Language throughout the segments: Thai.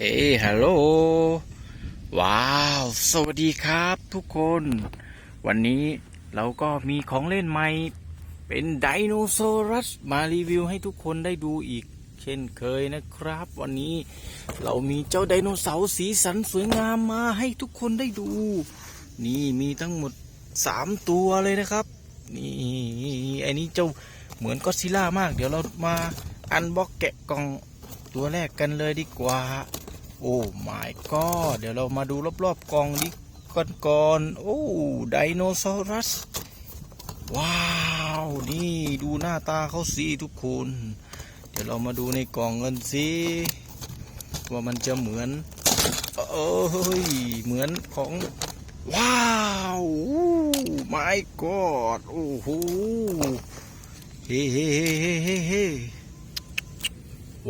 เฮ้ฮัลโหล ว้าว สวัสดีครับทุกคน วันนี้เราก็มีของเล่นใหม่ เป็นไดโนเสาร์มารีวิวให้ทุกคนได้ดูอีก เช่นเคยนะครับ วันนี้เรามีเจ้าไดโนเสาร์สีสันสวยงามมาให้ทุกคนได้ดู นี่มีทั้งหมดสามตัวเลยนะครับ นี่ไอ้นี้เจ้าเหมือนก็ซิลล่ามาก เดี๋ยวเรามาอันบ็อกแกะกล่องตัวแรกกันเลยดีกว่า โอ้ my god เดี๋ยวเรามาดูรอบๆกล่องดีก่อนก่อนโอ้ไดโนเสาร์ว้าว นี่ดูหน้าตาเขาสิทุกคน เดี๋ยวเรามาดูในกล่องกันสิว่ามันจะเหมือนเอ้ยเหมือนของ ว้าวไม่กอดโอ้โหเฮ้เฮ้เฮ้เฮ้เฮ้เฮ้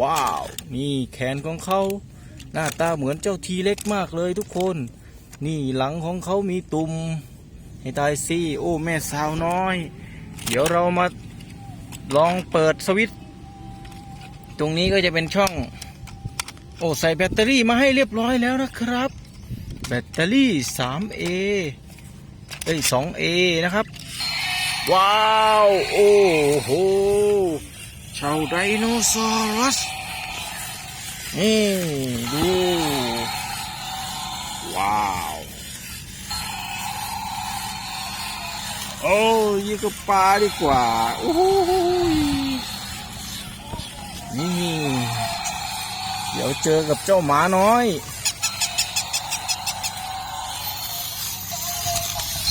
ว้าวนี่แขนของเขา หน้าตาเหมือนเจ้าทีเล็กมากเลยทุกคน นี่หลังของเขามีตุ่มให้ตายสิโอ้แม่สาวน้อย เดี๋ยวเรามาลองเปิดสวิตช์ตรงนี้ก็จะเป็นช่อง โอ้ใส่แบตเตอรี่มาให้เรียบร้อยแล้วนะครับ แบตเตอรี่ 3A เอ้ย 2A นะครับ ว้าว โอ้โหชาวไดโนเสาร์ นี่ดู ว้าว โอ้ยงกับปลาดีกว่า โอ้ยนี่ เดี๋ยวเจอกับเจ้าหมาน้อย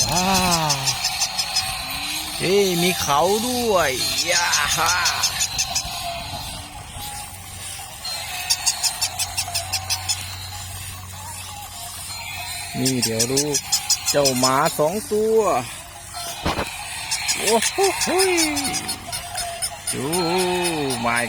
ว้าว เฮ้มีเขาด้วยยาฮ่า นี่เดี๋ยวดูเจ้าหมาสองตัว โอ้โหดู my